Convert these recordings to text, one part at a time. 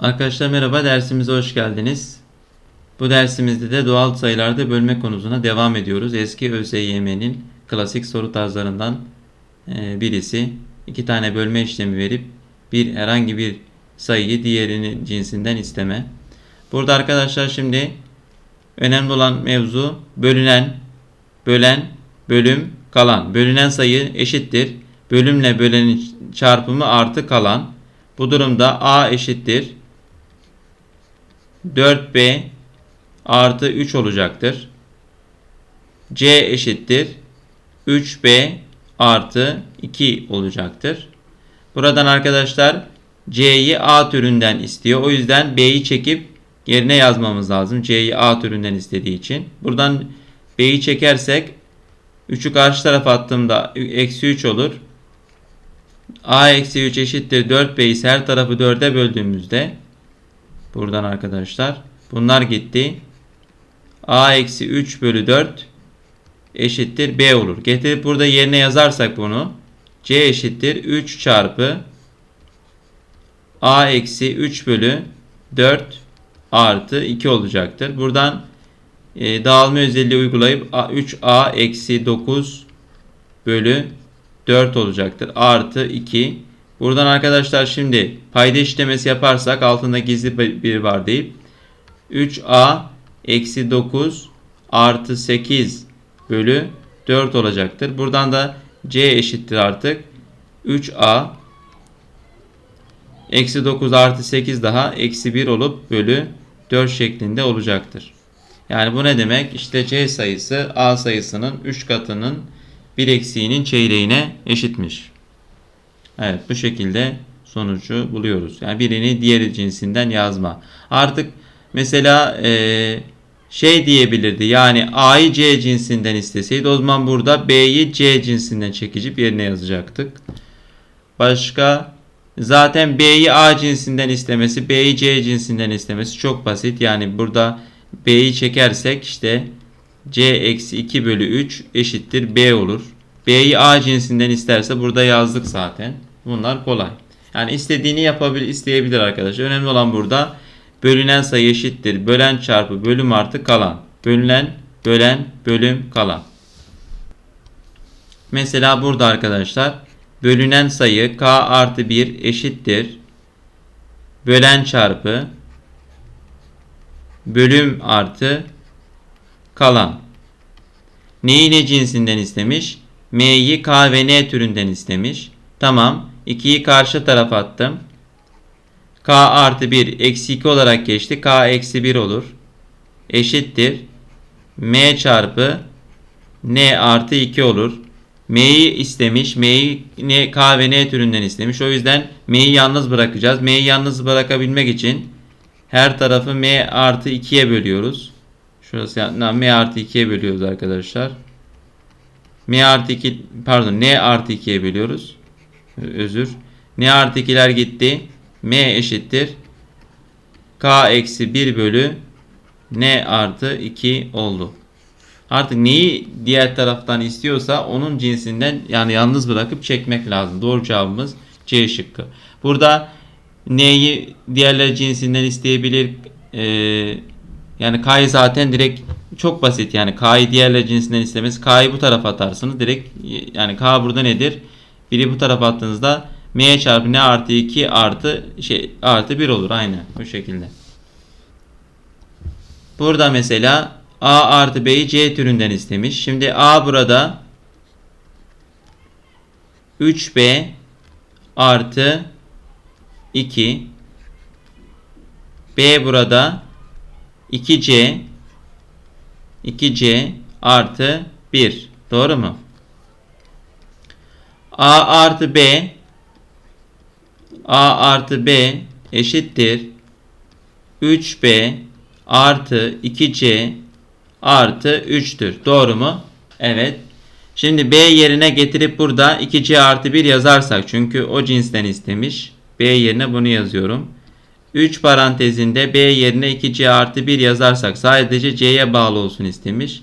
Arkadaşlar merhaba dersimize hoş geldiniz. Bu dersimizde de doğal sayılarda bölme konusuna devam ediyoruz. Eski ÖSYM'nin klasik soru tarzlarından e, birisi. İki tane bölme işlemi verip bir herhangi bir sayıyı diğerinin cinsinden isteme. Burada arkadaşlar şimdi önemli olan mevzu bölünen, bölen, bölüm, kalan. Bölünen sayı eşittir. Bölümle bölenin çarpımı artı kalan. Bu durumda A eşittir 4b artı 3 olacaktır. c eşittir 3b artı 2 olacaktır. Buradan arkadaşlar c'yi a türünden istiyor. O yüzden b'yi çekip yerine yazmamız lazım. c'yi a türünden istediği için. Buradan b'yi çekersek 3'ü karşı tarafa attığımda eksi 3 olur. a eksi 3 eşittir 4b'yi her tarafı 4'e böldüğümüzde Buradan arkadaşlar. Bunlar gitti. A eksi 3 bölü 4 eşittir B olur. Getirip burada yerine yazarsak bunu. C eşittir 3 çarpı A eksi 3 bölü 4 artı 2 olacaktır. Buradan e, dağılma özelliği uygulayıp 3A eksi 9 bölü 4 olacaktır. Artı 2 Buradan arkadaşlar şimdi payda işlemesi yaparsak altında gizli bir var deyip 3a eksi 9 artı 8 bölü 4 olacaktır. Buradan da c eşittir artık 3a eksi 9 artı 8 daha eksi 1 olup bölü 4 şeklinde olacaktır. Yani bu ne demek? İşte c sayısı a sayısının 3 katının 1 eksiğinin çeyreğine eşitmiş. Evet bu şekilde sonucu buluyoruz. Yani birini diğeri cinsinden yazma. Artık mesela e, şey diyebilirdi yani A'yı C cinsinden isteseydi o zaman burada B'yi C cinsinden çekicip yerine yazacaktık. Başka zaten B'yi A cinsinden istemesi B'yi C cinsinden istemesi çok basit. Yani burada B'yi çekersek işte C eksi 2 bölü 3 eşittir B olur. B'yi A cinsinden isterse burada yazdık zaten. Bunlar kolay. Yani istediğini yapabilir, isteyebilir arkadaşlar. Önemli olan burada bölünen sayı eşittir. Bölen çarpı bölüm artı kalan. Bölünen, bölen, bölüm, kalan. Mesela burada arkadaşlar bölünen sayı k artı 1 eşittir. Bölen çarpı bölüm artı kalan. Neyi ne cinsinden istemiş? M'yi K ve N türünden istemiş. Tamam. 2'yi karşı tarafa attım. K artı 1 eksi 2 olarak geçti. K eksi 1 olur. Eşittir. M çarpı N artı 2 olur. M'yi istemiş. M'yi K ve N türünden istemiş. O yüzden M'yi yalnız bırakacağız. M'yi yalnız bırakabilmek için her tarafı M artı 2'ye bölüyoruz. Şurası M artı 2'ye bölüyoruz arkadaşlar. M artı 2 pardon N artı 2'ye bölüyoruz özür. Ne artı 2'ler gitti. M eşittir. K eksi 1 bölü N artı 2 oldu. Artık neyi diğer taraftan istiyorsa onun cinsinden yani yalnız bırakıp çekmek lazım. Doğru cevabımız C şıkkı. Burada N'yi diğerler cinsinden isteyebilir. Ee, yani K'yı zaten direkt çok basit yani K'yı diğerler cinsinden istemesi. K'yı bu tarafa atarsınız. Direkt yani K burada nedir? Biri bu tarafa attığınızda m çarpı n artı 2 artı şey artı 1 olur aynı bu şekilde. Burada mesela a artı b'yi c türünden istemiş. Şimdi a burada 3b artı 2 b burada 2c 2c artı 1 doğru mu? A artı B A artı B eşittir 3B artı 2C artı 3'tür. Doğru mu? Evet. Şimdi B yerine getirip burada 2C artı 1 yazarsak çünkü o cinsten istemiş. B yerine bunu yazıyorum. 3 parantezinde B yerine 2C artı 1 yazarsak sadece C'ye bağlı olsun istemiş.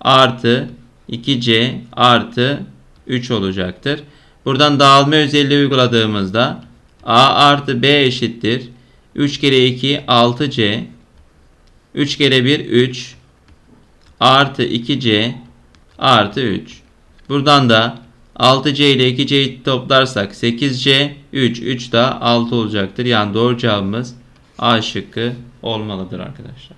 Artı 2C artı 3 olacaktır. Buradan dağılma özelliği uyguladığımızda A artı B eşittir. 3 kere 2 6C. 3 kere 1 3. Artı 2C artı 3. Buradan da 6C ile 2C'yi toplarsak 8C 3. 3 da 6 olacaktır. Yani doğru cevabımız A şıkkı olmalıdır arkadaşlar.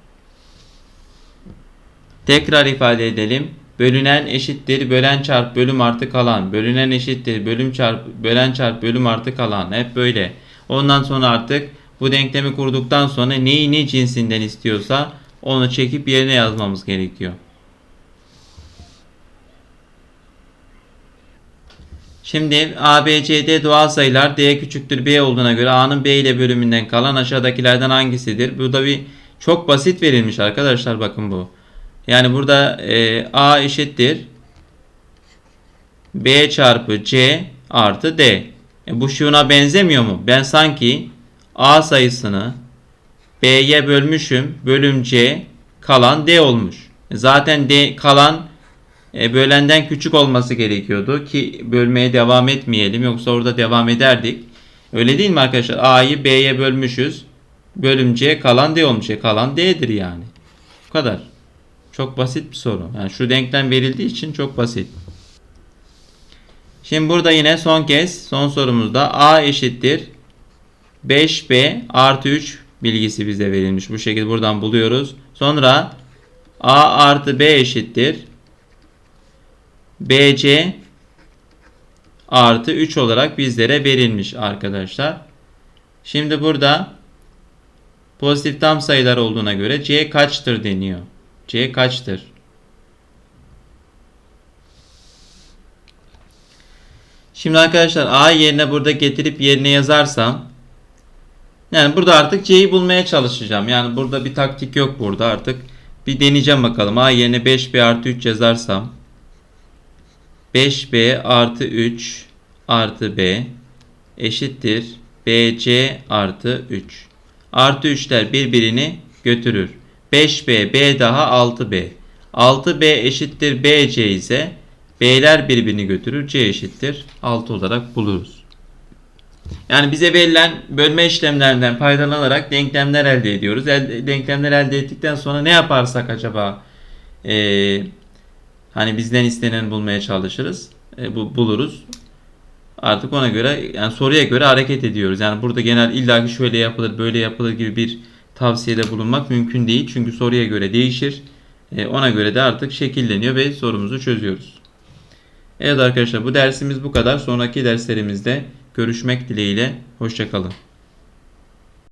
Tekrar ifade edelim. Bölünen eşittir bölen çarp bölüm artı kalan. Bölünen eşittir bölüm çarp bölen çarp bölüm artı kalan. Hep böyle. Ondan sonra artık bu denklemi kurduktan sonra neyi ne cinsinden istiyorsa onu çekip yerine yazmamız gerekiyor. Şimdi A, B, C, D doğal sayılar D küçüktür B olduğuna göre A'nın B ile bölümünden kalan aşağıdakilerden hangisidir? Bu da bir çok basit verilmiş arkadaşlar bakın bu. Yani burada e, A eşittir B çarpı C artı D. E, bu şuna benzemiyor mu? Ben sanki A sayısını B'ye bölmüşüm. Bölüm C kalan D olmuş. E, Zaten D kalan e, bölenden küçük olması gerekiyordu ki bölmeye devam etmeyelim yoksa orada devam ederdik. Öyle değil mi arkadaşlar? A'yı B'ye bölmüşüz. Bölüm C kalan D olmuş. E, kalan D'dir yani. Bu kadar. Çok basit bir soru. Yani şu denklem verildiği için çok basit. Şimdi burada yine son kez son sorumuzda A eşittir 5B artı 3 bilgisi bize verilmiş. Bu şekilde buradan buluyoruz. Sonra A artı B eşittir BC artı 3 olarak bizlere verilmiş arkadaşlar. Şimdi burada pozitif tam sayılar olduğuna göre C kaçtır deniyor. C kaçtır? Şimdi arkadaşlar A yerine burada getirip yerine yazarsam yani burada artık C'yi bulmaya çalışacağım. Yani burada bir taktik yok burada artık. Bir deneyeceğim bakalım. A yerine 5B artı 3 yazarsam 5B artı 3 artı B eşittir BC artı 3. Artı 3'ler birbirini götürür. 5B, B daha 6B. 6B eşittir BC ise B'ler birbirini götürür. C eşittir 6 olarak buluruz. Yani bize verilen bölme işlemlerinden faydalanarak denklemler elde ediyoruz. El, denklemler elde ettikten sonra ne yaparsak acaba ee, hani bizden istenen bulmaya çalışırız. E, bu buluruz. Artık ona göre yani soruya göre hareket ediyoruz. Yani burada genel illaki şöyle yapılır, böyle yapılır gibi bir tavsiyede bulunmak mümkün değil. Çünkü soruya göre değişir. E, ona göre de artık şekilleniyor ve sorumuzu çözüyoruz. Evet arkadaşlar bu dersimiz bu kadar. Sonraki derslerimizde görüşmek dileğiyle. Hoşçakalın.